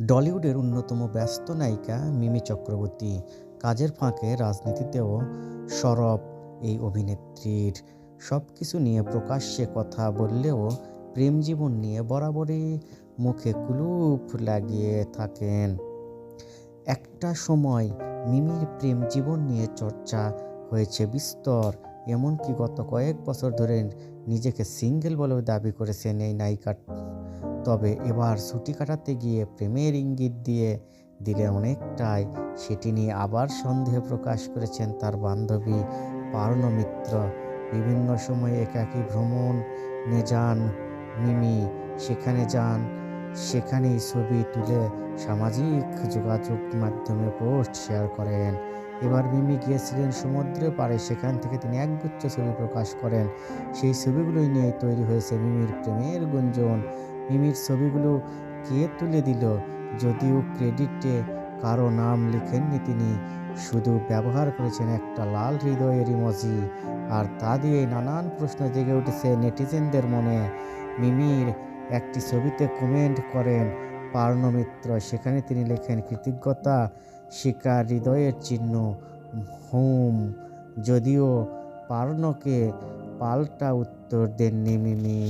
ডলিউডের অন্যতম ব্যস্ত নায়িকা মিমি চক্রবর্তী কাজের ফাঁকে রাজনীতিতেও সরব এই অভিনেত্রীর সব কিছু নিয়ে প্রকাশ্যে কথা বললেও প্রেম জীবন নিয়ে বরাবরই মুখে কুলুপ লাগিয়ে থাকেন। একটা সময় মিমির প্রেম জীবন নিয়ে চর্চা হয়েছে বিস্তর, এমনকি গত কয়েক বছর ধরে নিজেকে সিঙ্গেল বলেও দাবি করেছেন এই নায়িকা তবে এবার ছুটি কাটাতে গিয়ে প্রেমের ইঙ্গিত দিয়ে দিলে অনেকটাই সেটি নিয়ে আবার সন্দেহ প্রকাশ করেছেন তার বান্ধবী পারণ মিত্র বিভিন্ন সময়ে একাকী ভ্রমণ যান মিমি, সেখানে যান, সেখানেই ছবি তুলে সামাজিক যোগাযোগ মাধ্যমে পোস্ট শেয়ার করেন। এবার মিমি গিয়েছিলেন সমুদ্রে পাড়ে, সেখান থেকে তিনি একগুচ্ছ ছবি প্রকাশ করেন। সেই ছবিগুলোই নিয়ে তৈরি হয়েছে মিমির প্রেমের গুঞ্জন। মিমির ছবিগুলো কে তুলে দিল যদিও ক্রেডিটে কারও নাম লিখেননি তিনি। শুধু ব্যবহার করেছেন একটা লাল হৃদয়ের ইমোজি আর তা দিয়ে নানান প্রশ্ন জেগে উঠেছে নেটিজেনদের মনে। মিমির একটি ছবিতে কমেন্ট করেন পার্ণ মিত্র সেখানে তিনি লেখেন, কৃতজ্ঞতা, শিকার, হৃদয়ের চিহ্ন, হোম, যদিও পার্ণকে পাল্টা উত্তর দেননি মিমি।